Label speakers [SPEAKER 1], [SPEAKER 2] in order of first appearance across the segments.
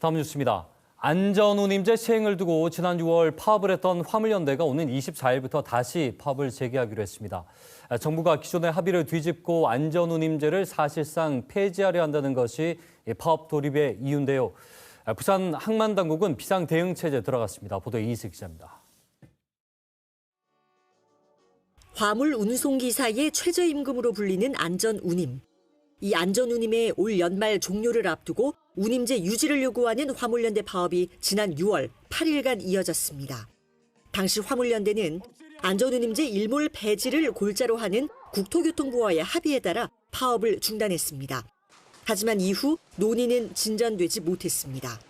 [SPEAKER 1] 다음 뉴스입니다. 안전운임제 시행을 두고 지난 6월 파업을 했던 화물연대가 오는 24일부터 다시 파업을 재개하기로 했습니다. 정부가 기존의 합의를 뒤집고 안전운임제를 사실상 폐지하려 한다는 것이 이 파업 돌입의 이유인데요. 부산 항만당국은 비상대응체제에 들어갔습니다. 보도 이희승 기자입니다.
[SPEAKER 2] 화물 운송기사의 최저임금으로 불리는 안전운임. 이 안전 운임의 올 연말 종료를 앞두고 운임제 유지를 요구하는 화물연대 파업이 지난 6월 8일간 이어졌습니다. 당시 화물연대는 안전운임제 일몰 폐지를 골자로 하는 국토교통부와의 합의에 따라 파업을 중단했습니다. 하지만 이후 논의는 진전되지 못했습니다.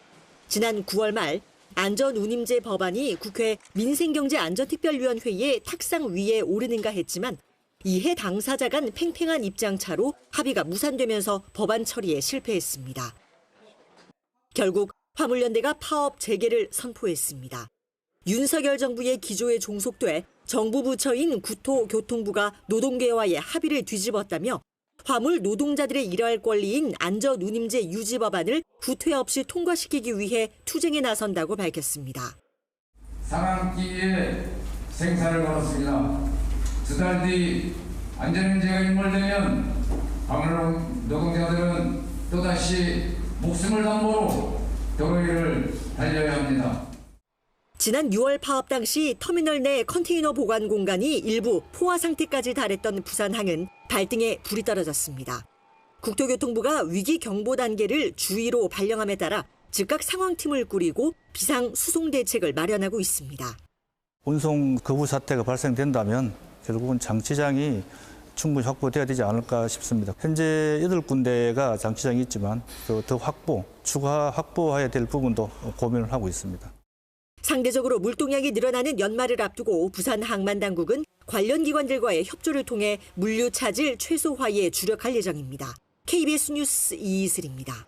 [SPEAKER 2] 지난 9월 말 안전운임제 법안이 국회 민생경제안전특별위원회의 탁상 위에 오르는가 했지만 이해 당사자 간 팽팽한 입장차로 합의가 무산되면서 법안 처리에 실패했습니다. 결국 화물연대가 파업 재개를 선포했습니다. 윤석열 정부의 기조에 종속돼 정부 부처인 국토교통부가 노동계와의 합의를 뒤집었다며 화물 노동자들의 일할 권리인 안전운임제 유지 법안을 후퇴 없이 통과시키기 위해 투쟁에 나선다고 밝혔습니다.
[SPEAKER 3] 상한기에 생사를 걸었습니다. 두 달 뒤 안전운임제가 일몰되면 화물 노동자들은 또다시 목숨을 담보로 도로 위를 달려야 합니다.
[SPEAKER 2] 지난 6월 파업 당시 터미널 내 컨테이너 보관 공간이 일부 포화 상태까지 달했던 부산항은 발등에 불이 떨어졌습니다. 국토교통부가 위기 경보 단계를 주의로 발령함에 따라 즉각 상황팀을 꾸리고 비상 수송 대책을 마련하고 있습니다.
[SPEAKER 4] 운송 거부 사태가 발생된다면 결국은 장치장이 충분히 확보돼야 되지 않을까 싶습니다. 현재 8군데가 장치장이 있지만 그더 확보, 추가 확보해야 될 부분도 고민을 하고 있습니다.
[SPEAKER 2] 상대적으로 물동량이 늘어나는 연말을 앞두고 부산 항만당국은 관련 기관들과의 협조를 통해 물류 차질 최소화에 주력할 예정입니다. KBS 뉴스 이이슬입니다.